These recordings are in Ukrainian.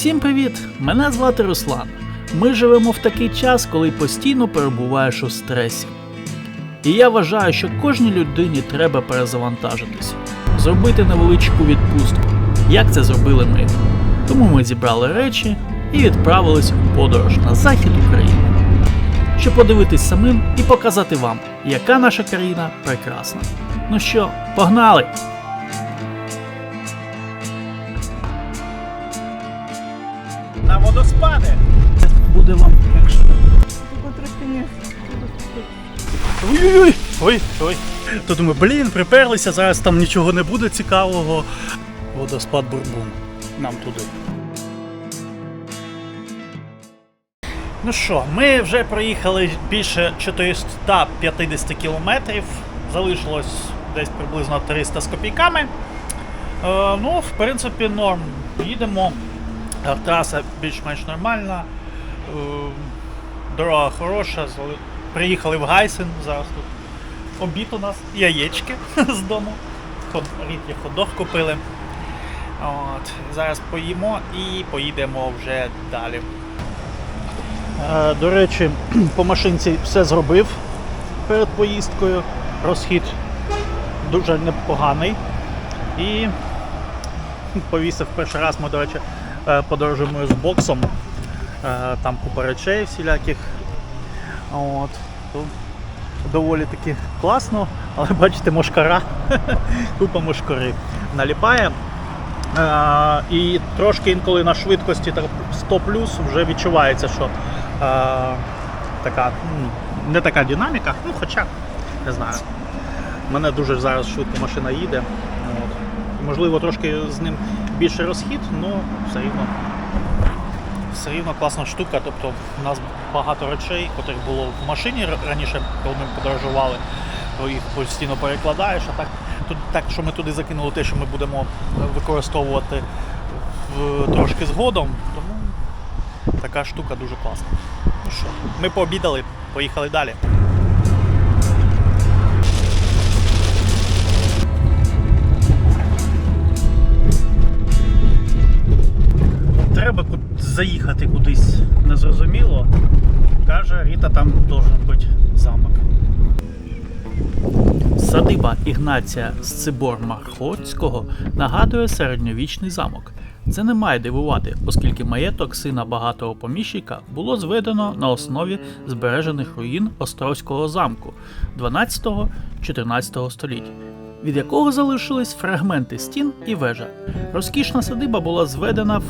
Всім привіт! Мене звати Руслан. Ми живемо в такий час, коли постійно перебуваєш у стресі. І я вважаю, що кожній людині треба перезавантажитись, зробити невеличку відпустку, як це зробили ми. Тому ми зібрали речі і відправились у подорож на захід України, щоб подивитись самим і показати вам, яка наша країна прекрасна. Ну що, погнали! Водоспади! Буде вам якщо. Ой-ой-ой! Ой, ой. То думаю, блін, приперлися, зараз там нічого не буде цікавого. Водоспад Бурбун. Нам туди. Ну що, ми вже проїхали більше 450 кілометрів. Залишилось десь приблизно 300 з копійками. Е, ну, в принципі, норм. Їдемо. Е, Траса більш-менш нормальна. Е, Дорога хороша. Приїхали в Гайсен, зараз тут обід у нас, яєчки з дому. Ход, рідкий ходох купили. От, зараз поїмо і поїдемо вже далі. Е, До речі, по машинці все зробив перед поїздкою. Розхід дуже непоганий. І повісив перший раз ми, до речі, подорожуємо з боксом. Е, Там купа речей всіляких. От. Доволі таки класно, але бачите, мошкара, купа мошкари наліпає. Е, і трошки інколи на швидкості так 100 вже відчувається, що е, така, не така динаміка, ну хоча, не знаю. Мене дуже зараз швидко машина їде. От. Можливо, трошки з ним більший розхід, але все рівно все рівно класна штука. Тобто в нас багато речей, котрих було в машині раніше, коли ми подорожували, то їх постійно перекладаєш, а так, тут, так що ми туди закинули те, що ми будемо використовувати в, трошки згодом. Тому така штука дуже класна. Ну що, ми пообідали, поїхали далі. Заїхати кудись незрозуміло. Каже, Ріта там должен бути замок. Садиба Ігнація Сцибор Мархоцького нагадує середньовічний замок. Це не має дивувати, оскільки маєток сина багатого поміщика було зведено на основі збережених руїн Острозького замку 12-14 століть, від якого залишились фрагменти стін і вежа. Розкішна садиба була зведена в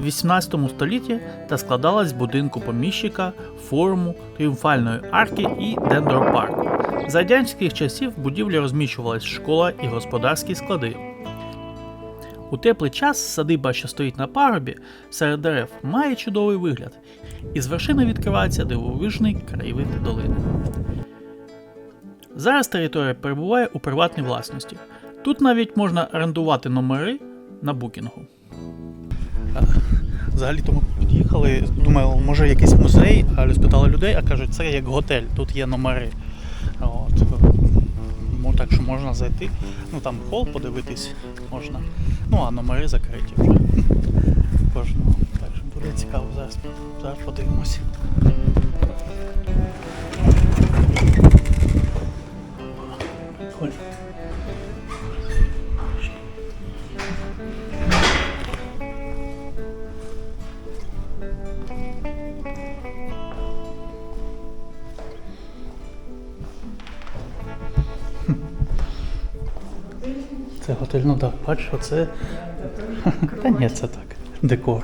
18 столітті та складалась з будинку поміщика, форуму, тріумфальної арки і дендропарку. За радянських часів в будівлі розміщувалась школа і господарські склади. У теплий час садиба, що стоїть на парубі серед дерев, має чудовий вигляд, і з вершини відкривається дивовижний краєвид долини. Зараз територія перебуває у приватній власності. Тут навіть можна орендувати номери на букінгу. Взагалі то ми під'їхали, думаю, може якийсь музей, але спитали людей, а кажуть, це як готель, тут є номери. От. Так що можна зайти. Ну там хол подивитись можна. Ну а номери закриті вже. Кожного. Так що буде цікаво зараз. Зараз подивимося. Це готель, ну так, бачиш, оце. Та ні, це так. Декор.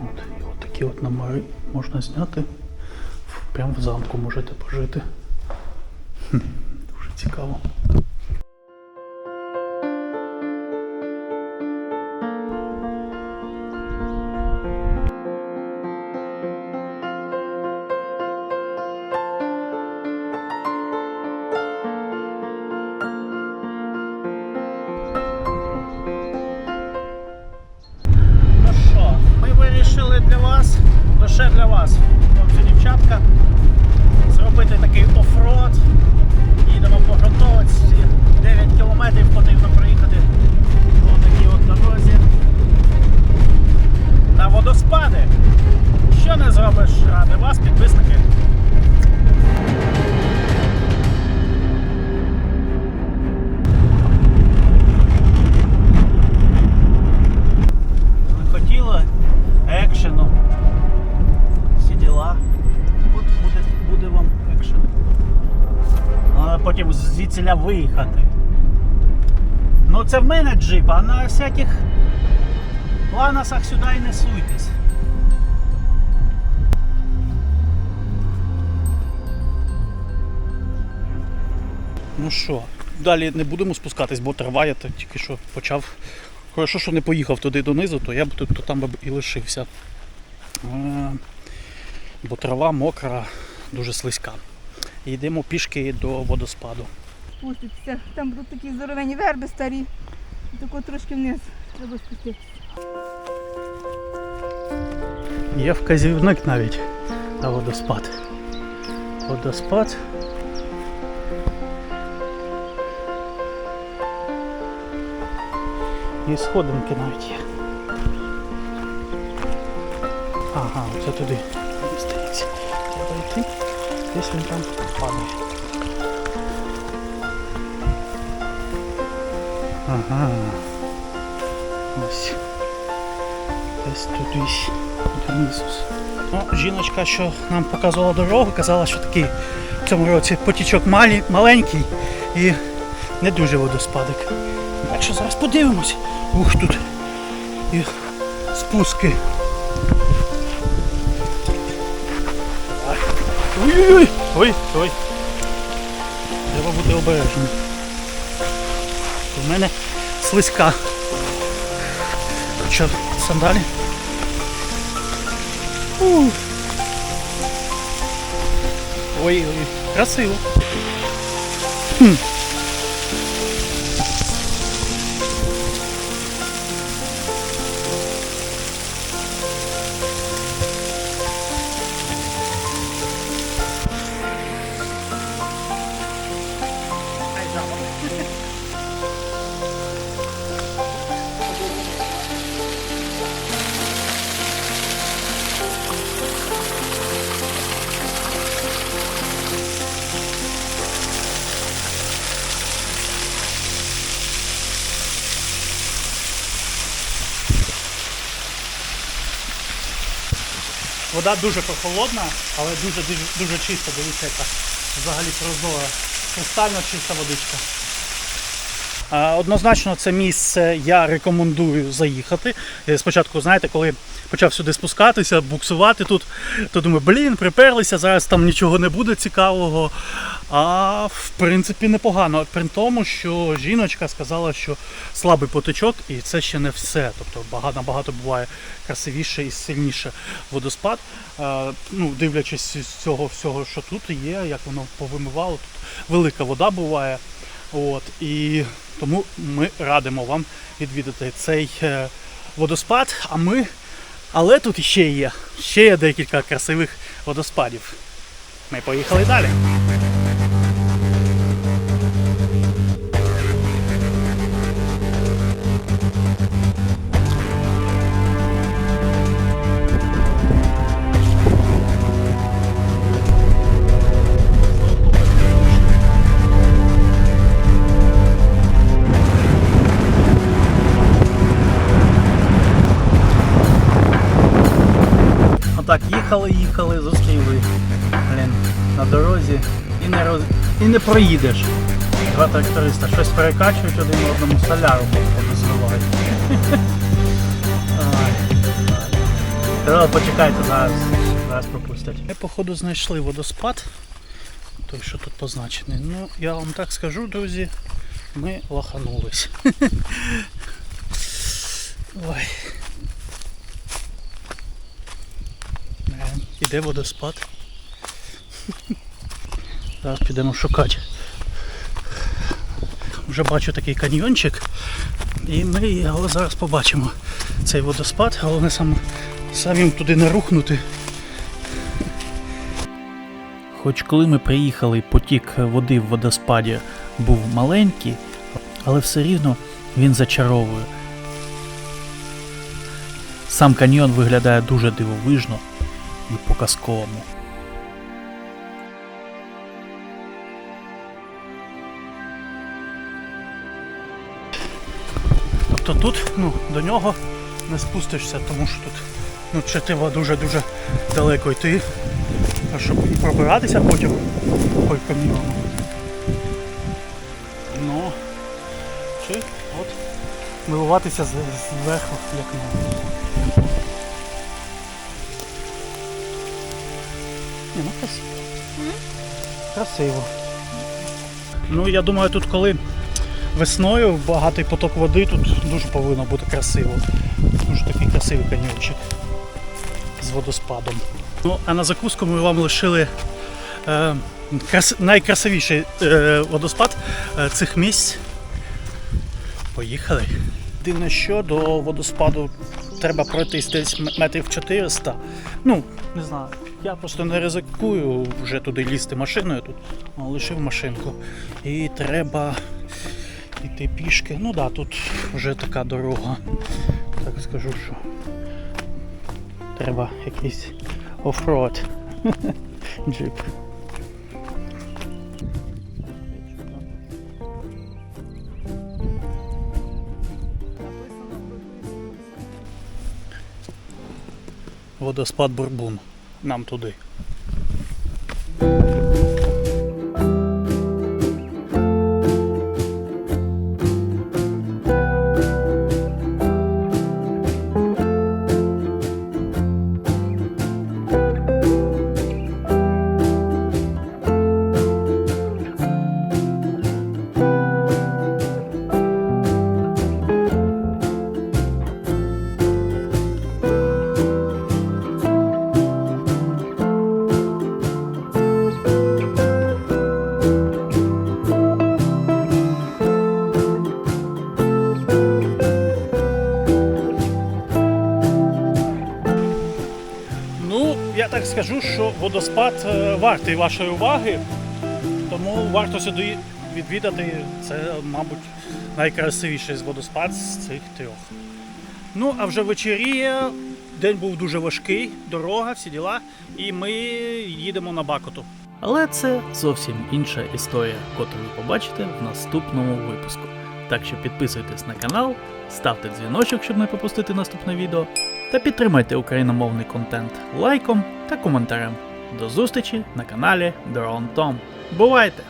От, і от такі от номери можна зняти. Прямо в замку можете пожити. Дуже цікаво. Звідсіля виїхати. Ну це в мене джип, а на всяких ланасах сюди і не суйтесь. Ну що, далі не будемо спускатись, бо трава я тільки що почав. Хорошо, що не поїхав туди донизу, то я б тут то там би і лишився. Е, Бо трава мокра, дуже слизька. Йдемо пішки до водоспаду. Спуститися. Там будуть такі здоровені верби старі. Тако трошки вниз. Треба спуститися. Є вказівник навіть на водоспад. Водоспад. І сходинки навіть є. Ага, це туди. Мені здається. Треба йти. Десь він там падає. Ага. Ось. Десь тудись. Донизу. Ну, жіночка, що нам показувала дорогу, казала, що такий в цьому році потічок малі, маленький і не дуже водоспадик. Так що зараз подивимось. Ух тут. І спуски. Ой-ой-ой! Ой, ой. Треба бути обережним. У мене слизька. Що, сандалі? Ух. Ой, ой, красиво. Хм. Вода дуже прохолодна, але дуже дуже, дуже чиста. Дивіться, яка взагалі прозора. Кристально чиста водичка. Однозначно, це місце я рекомендую заїхати. Е, Спочатку, знаєте, коли почав сюди спускатися, буксувати тут, то думаю, блін, приперлися, зараз там нічого не буде цікавого. А в принципі непогано. При тому, що жіночка сказала, що слабий потечок, і це ще не все. Тобто багато набагато буває красивіше і сильніше водоспад. Ну, дивлячись з цього всього, що тут є, як воно повимивало, тут велика вода буває. От, і тому ми радимо вам відвідати цей е, водоспад. А ми, але тут ще є, ще є декілька красивих водоспадів. Ми поїхали далі. Їхали, їхали, зустріли. Блін, на дорозі і не роз... і не проїдеш. Два тракториста щось перекачують один одному соляру зливають. Ай. Почекайте, зараз, зараз пропустять. Ми походу знайшли водоспад. Той, що тут позначений. Ну, я вам так скажу, друзі, ми лоханулись. Ой. Е, Іде водоспад. Зараз підемо шукати. Вже бачу такий каньйончик. І ми його зараз побачимо. Цей водоспад, головне сам, самим туди не рухнути. Хоч коли ми приїхали, потік води в водоспаді був маленький, але все рівно він зачаровує. Сам каньйон виглядає дуже дивовижно і по-казковому. Тобто тут ну, до нього не спустишся, тому що тут ну, треба дуже-дуже далеко йти, а щоб пробиратися потім по каньйону. Чи от милуватися зверху, як ми. Ні, ну красиво. Красиво. Ну, я думаю, тут коли весною багатий поток води, тут дуже повинно бути красиво. Дуже такий красивий каньйончик з водоспадом. Ну, а на закуску ми вам лишили е, крас... найкрасивіший е, водоспад е, цих місць. Поїхали. Дивно, що до водоспаду треба пройтись десь метрів 400. Ну, не знаю. Я просто не ризикую вже туди лізти машиною тут. Лишив машинку. І треба йти пішки. Ну так, да, тут вже така дорога. Так скажу, що треба якийсь оффроад. Джип. Водоспад Бурбун. Нам туди. Ну, я так скажу, що водоспад е, вартий вашої уваги, тому варто сюди відвідати. Це, мабуть, найкрасивіший водоспад з цих трьох. Ну, а вже вечеріє. День був дуже важкий, дорога, всі діла, і ми їдемо на Бакоту. Але це зовсім інша історія, котру ви побачите в наступному випуску. Так що підписуйтесь на канал, ставте дзвіночок, щоб не пропустити наступне відео, та підтримайте україномовний контент лайком та коментарем. До зустрічі на каналі Drone Tom. Бувайте!